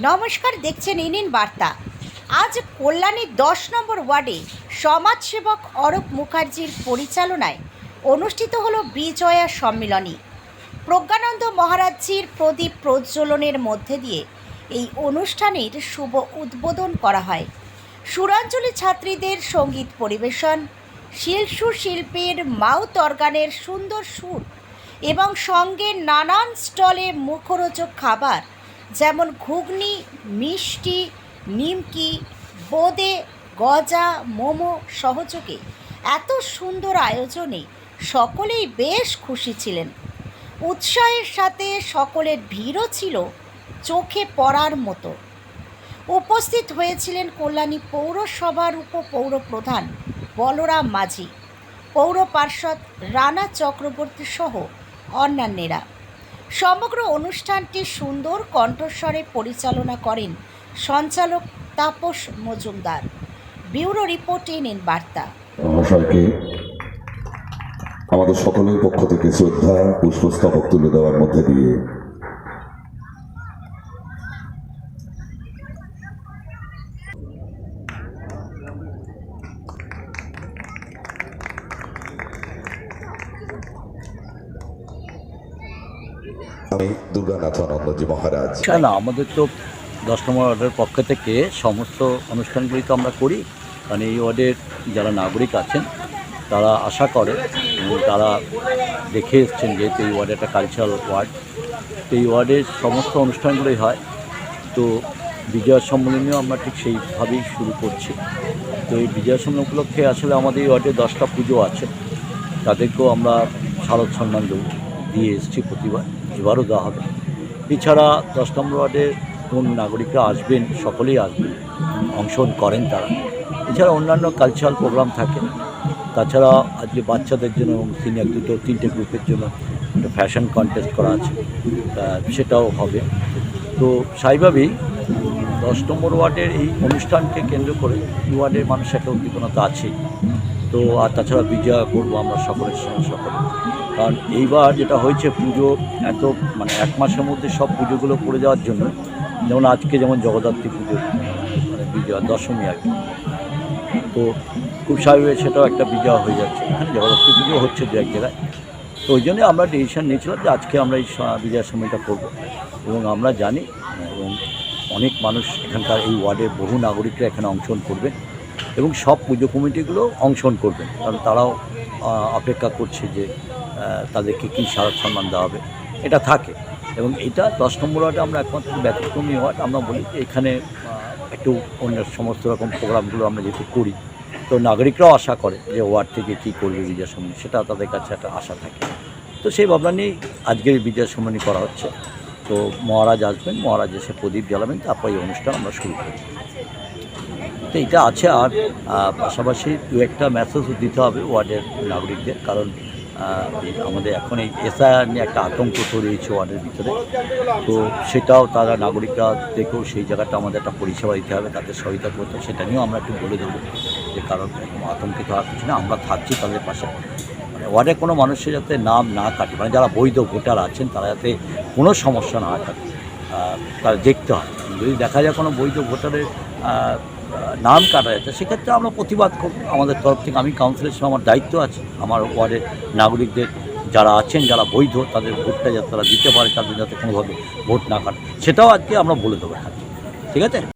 নমস্কার, দেখছেন ইনিন বার্তা। আজ কল্যাণীর দশ নম্বর ওয়ার্ডে সমাজসেবক অরূপ মুখার্জির পরিচালনায় অনুষ্ঠিত হলো বিজয়া সম্মিলনী। প্রজ্ঞানন্দ মহারাজজির প্রদীপ প্রজ্বলনের মধ্যে দিয়ে এই অনুষ্ঠানের শুভ উদ্বোধন করা হয়। সুরাঞ্জলি ছাত্রীদের সংগীত পরিবেশন, শিলসু শিল্পীর মাউথ অর্গানের সুন্দর সুর এবং সঙ্গে নানান স্টলে মুখরোচক খাবার যেমন ঘুগনি, মিষ্টি, নিমকি, বোঁদে, গজা, মোমো সহযোগে এত সুন্দর আয়োজনে সকলেই বেশ খুশি ছিলেন। উৎসাহের সাথে সকলের ভিড়ও ছিল চোখে পড়ার মতো। উপস্থিত হয়েছিলেন কল্যাণী পৌরসভার উপপৌর প্রধান বলরাম মাঝি, পৌর পার্ষদ রানা চক্রবর্তী সহ অন্যান্যেরা। সমগ্র অনুষ্ঠানটি সুন্দর কণ্ঠস্বরে পরিচালনা করেন সঞ্চালক Tapas Majumdar. Bureau report in বার্তা। মহাশয়কে আমাদের সকলের পক্ষ থেকে শ্রদ্ধা, পুষ্পস্তবক তুলে দেওয়ার মধ্যে দিয়ে আমি দুর্গানাথ আনন্দজি মহারাজ। না আমাদের তো দশ নম্বর ওয়ার্ডের পক্ষ থেকে সমস্ত অনুষ্ঠানগুলি তো আমরা করি। কারণ এই ওয়ার্ডের যারা নাগরিক আছেন, তারা আশা করে তারা দেখে এসছেন যেহেতু এই ওয়ার্ড একটা কালচারাল ওয়ার্ড। তো এই ওয়ার্ডের সমস্ত অনুষ্ঠানগুলোই হয়। তো বিজয়া সম্মেলনীও আমরা ঠিক সেইভাবেই শুরু করছি। তো এই বিজয়া সম্মেলন উপলক্ষে আসলে আমাদের এই ওয়ার্ডে দশটা পুজো আছে। তাদেরকেও আমরা শারদ সম্মান দেবো, দিয়ে এসেছি প্রতিবার। এবারও দেওয়া হবে। এছাড়া দশ নম্বর ওয়ার্ডের কোন নাগরিকরা আসবেন, সকলেই আসবেন, অংশগ্রহণ করেন তারা। এছাড়া অন্যান্য কালচারাল প্রোগ্রাম থাকে। তাছাড়া আজকে বাচ্চাদের জন্য সিনিয়র দুটো, তিনটে গ্রুপের জন্য একটা ফ্যাশন কন্টেস্ট করা আছে। সেটাও হবে। তো স্বাভাবিকভাবেই দশ নম্বর ওয়ার্ডের এই অনুষ্ঠানকে কেন্দ্র করে ওয়ার্ডের মানুষের একটা উদ্দীপনতা আছেই। তো, আর তাছাড়া বিজয়া করব আমরা সকলের সঙ্গে সকলে। কারণ এইবার যেটা হয়েছে পুজো, এত মানে এক মাসের মধ্যে সব পুজোগুলো পড়ে যাওয়ার জন্য, যেমন আজকে যেমন জগদ্ধাত্রী পুজো মানে বিজয়া দশমী আর তো খুব স্বাভাবিক সেটাও একটা বিজয়া হয়ে যাচ্ছে। এখানে জগদ্ধাত্রী পুজো হচ্ছে দু এক জায়গায়। তো ওই জন্যই আমরা ডিসিশন নিয়েছিলাম যে আজকে আমরা এই বিজয়ার সময়টা করব। এবং আমরা জানি, এবং অনেক মানুষ এখানকার এই ওয়ার্ডের বহু নাগরিকরা এখানে অংশগ্রহণ করবেন এবং সব পুজো কমিটিগুলো অংশগ্রহণ করবেন। কারণ তারাও অপেক্ষা করছে যে তাদেরকে কী স্মারক সম্মান দেওয়া হবে। এটা থাকে। এবং এটা দশ নম্বর ওয়ার্ডে আমরা একমাত্র ব্যতিক্রমী ওয়ার্ড। আমরা বলি যে, এখানে একটু অন্য সমস্ত রকম প্রোগ্রামগুলো আমরা যেহেতু করি, তো নাগরিকরাও আশা করে যে, ওয়ার্ড থেকে কী করবে বিজয় সম্মানী সেটা তাদের কাছে একটা আশা থাকে। তো সেই ভাবনা নিয়েই আজকের বিজয় সম্মানী করা হচ্ছে। তো মহারাজ আসবেন মহারাজ এসে প্রদীপ জ্বালাবেন, তারপর এই অনুষ্ঠান আমরা শুরু করি তো এটা আছে আর পাশাপাশি দু একটা মেসেজও দিতে হবে ওয়ার্ডের নাগরিকদের, কারণ আমাদের এখন এই এসআইআর নিয়ে একটা আতঙ্ক তৈরি ওয়ার্ডের ভিতরে। তো সেটাও তারা নাগরিকরা দেখেও সেই জায়গাটা আমাদের একটা পরিষেবা দিতে হবে, তাদের সহায়তা করতে সেটা নিয়েও আমরা একটু বলে দেবো যে কারণ আতঙ্কিত হওয়ার কিছু না, আমরা থাকছি তাদের পাশে। মানে ওয়ার্ডে কোনো মানুষের যাতে নাম না কাটে মানে যারা বৈধ ভোটার আছেন তারা যাতে কোনো সমস্যা না থাকে তারা দেখতে হয় যদি দেখা যায় কোনো বৈধ ভোটারের নাম কাটা যাচ্ছে, সেক্ষেত্রে আমরা প্রতিবাদ করব আমাদের তরফ থেকে, আমি কাউন্সিলের সঙ্গে আমার দায়িত্ব আছে। আমার ওয়ার্ডের নাগরিকদের যারা আছেন, যারা বৈধ, তাদের ভোটটা যাতে তারা দিতে পারে, তাদের যাতে কোনোভাবে ভোট না কাটে, সেটাও আজকে আমরা বলে দেবো ঠিক আছে?